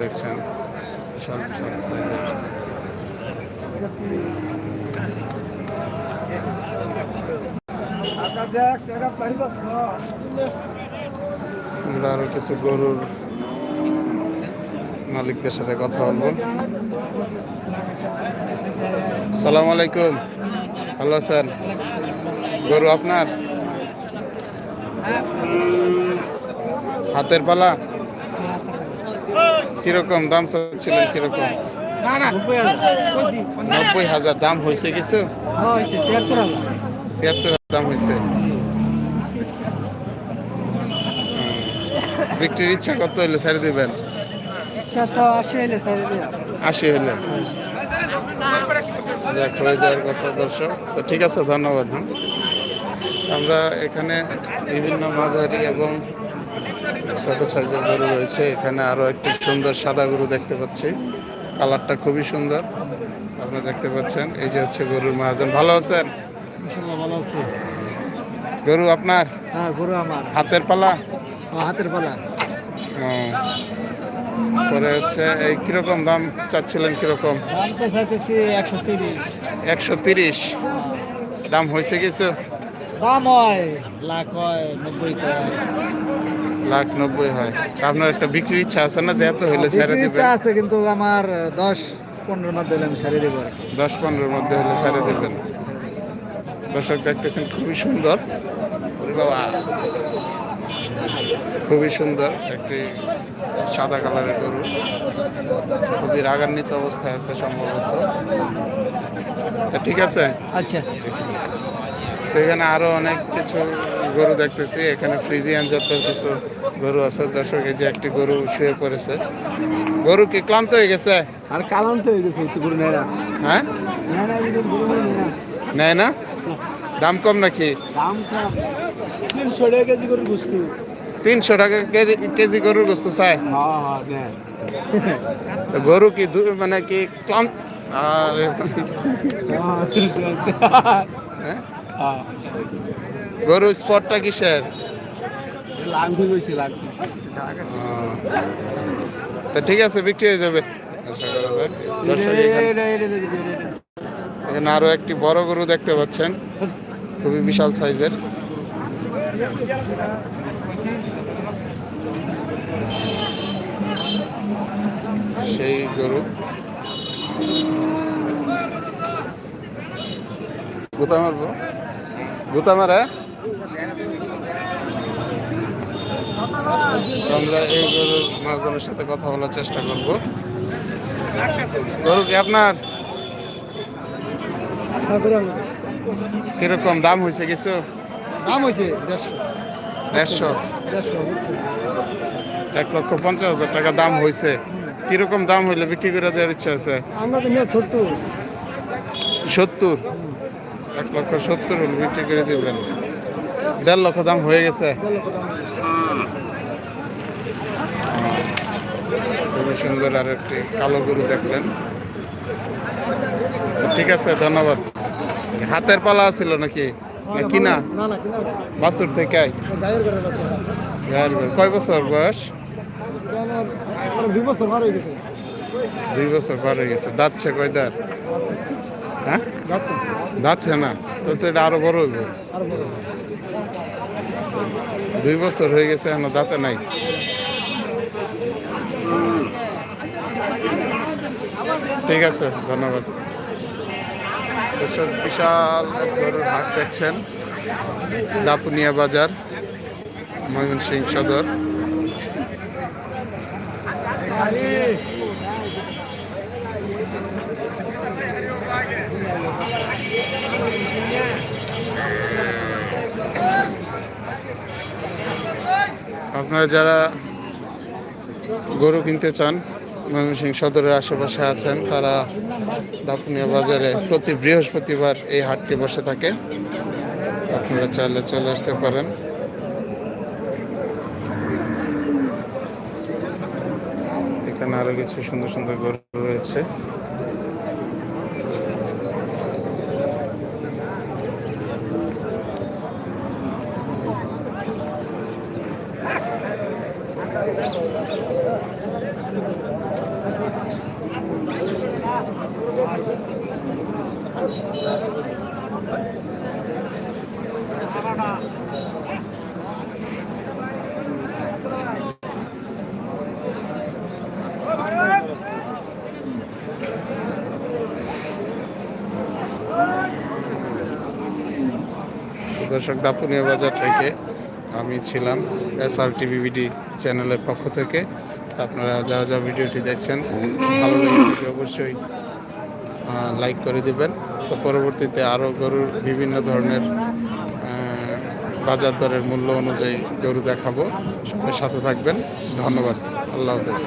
দেখছেন, বিশাল বিশাল সাইজের আমরা আরও কিছু গরুর মালিকদের সাথে কথা বলব। সালাম আলাইকুম। ভালো স্যার গরু আপনার? হাতের পালা? কীরকম দাম চাচ্ছিলেন কীরকম? নব্বই হাজার দাম হয়েছে কিছু? ছিয়াত্তর হাজার দাম হয়েছে। বিক্রির ইচ্ছা কত হইলে ছেড়ে দিবেন। আশি হইলে। যাক হয়ে যাওয়ার কথা দর্শক। তো ঠিক আছে ধন্যবাদ হ্যাঁ। আমরা এখানে বিভিন্ন মাঝারি এবং ছোট সাইজের গরু রয়েছে। এখানে আরও একটি সুন্দর সাদা গরু দেখতে পাচ্ছি। কালারটা খুবই সুন্দর। আপনারা দেখতে পাচ্ছেন এই যে হচ্ছে গরুর মহাজন। ভালো আছেন? ভালো আছে। গরু আপনার? হ্যাঁ গরু আমার। হাতের পালা? হাতের পালা। পরে হচ্ছে এই কীরকম দাম চাচ্ছিলেন কীরকম? দাম তো চাইতেছি একশো তিরিশ। একশো তিরিশ। দাম হয়েছে কিছু? দাম হয় লাখ হয় নব্বই লাখ নব্বই হয়। আপনার একটা বিক্রির ইচ্ছা আছে না যেহেতু হইলে ছেড়ে দিবেন? ইচ্ছা আছে কিন্তু আমার দশ পনেরোর মধ্যে হলে আমি ছেড়ে দেবো দশ পনেরোর মধ্যে হলে ছেড়ে দিবেন। দর্শক দেখতেছেন খুবই সুন্দর। বাবা। খুবই সুন্দর একটি সাদা কালারের গরু। খুবই রাগান্বিত অবস্থায় আছে সম্ভবত। তা ঠিক আছে? আচ্ছা। তো এখানে আরও অনেক কিছু গরু দেখতেছি। এখানে ফ্রিজিয়ান জাতের কিছু গরু আছে। দর্শক এই যে একটি গরু শুয়ে পড়েছে। গরু কি ক্লান্ত হয়ে গেছে? আর কালাম তো হয়ে গেছে গরু নেয় না। হ্যাঁ? নেয় না দাম কম নাকি? দাম কম। তিনশো টাকা কেজি করে বুঝতে তিনশো টাকা কেজি- গরুর গোস্ত চায়? হ্যাঁ হ্যাঁ নেয়। তো গরু কি মানে কি ক্লান্ত? আরে হ্যাঁ? হ্যাঁ গরু স্পটটা কিসের? তা ঠিক আছে বিক্রি হয়ে যাবে। এখানে আরও একটি বড় গরু দেখতে পাচ্ছেন। খুবই বিশাল সাইজের। সেই গরু। গুতা মারবো? গুতা মারে। আমরা এই গরুর মাছজনের সাথে কথা বলার চেষ্টা করব। গরু কি আপনার? কীরকম দাম হয়েছে কিছু? দাম হয়েছে দেড়শো। দেড়শো? এক লক্ষ পঞ্চাশ হাজার টাকা দাম হয়েছে। কীরকম দাম হইলে বিক্রি করে দেওয়ার ইচ্ছা আছে? আমরা তো ছোট্ট। সত্তর? এক লক্ষ সত্তর হলে বিক্রি করে দিবেন। দেড় লক্ষ দাম হয়ে গেছে। খুবই সুন্দর আর একটি কালো গরু দেখলেন। ঠিক আছে ধন্যবাদ। হাতের পালা ছিল নাকি? না কিনা? বাছুর থেকে। কয় বছর বয়স? দুই বছর ভালো হয়ে গেছে। দাঁত পার হয়ে দাঁতছে কয় দাঁত? হ্যাঁ? যাচ্ছে। না। তো তো এটা আরও বড় হইব। দুই বছর হয়ে গেছে এখনও দাঁতে নাই। ঠিক আছে ধন্যবাদ। দর্শক বিশাল এক গরুর হাট দেখছেন। দাপুনিয়া বাজার ময়মনসিংহ সদর। আপনারা যারা গরু কিনতে চান, ময়মনসিংহ সদরের আশেপাশে আছেন, তারা দাপুনিয়া বাজারে প্রতি বৃহস্পতিবার এই হাটটি বসে থাকে। আপনারা চাইলে চলে আসতে পারেন। এখানে আরও কিছু সুন্দর সুন্দর গরু রয়েছে। দর্শক দাপুনিয়া বাজার থেকে আমি ছিলাম এস আর টিভিবিডি চ্যানেলের পক্ষ থেকে। আপনারা যারা যারা ভিডিওটি দেখছেন, ভালো লেগে অবশ্যই লাইক করে দিবেন। তো পরবর্তীতে আরও গরুর বিভিন্ন ধরনের বাজার দরের মূল্য অনুযায়ী গরু দেখাবো। সবাই সাথে থাকবেন। ধন্যবাদ। আল্লাহ হাফেজ।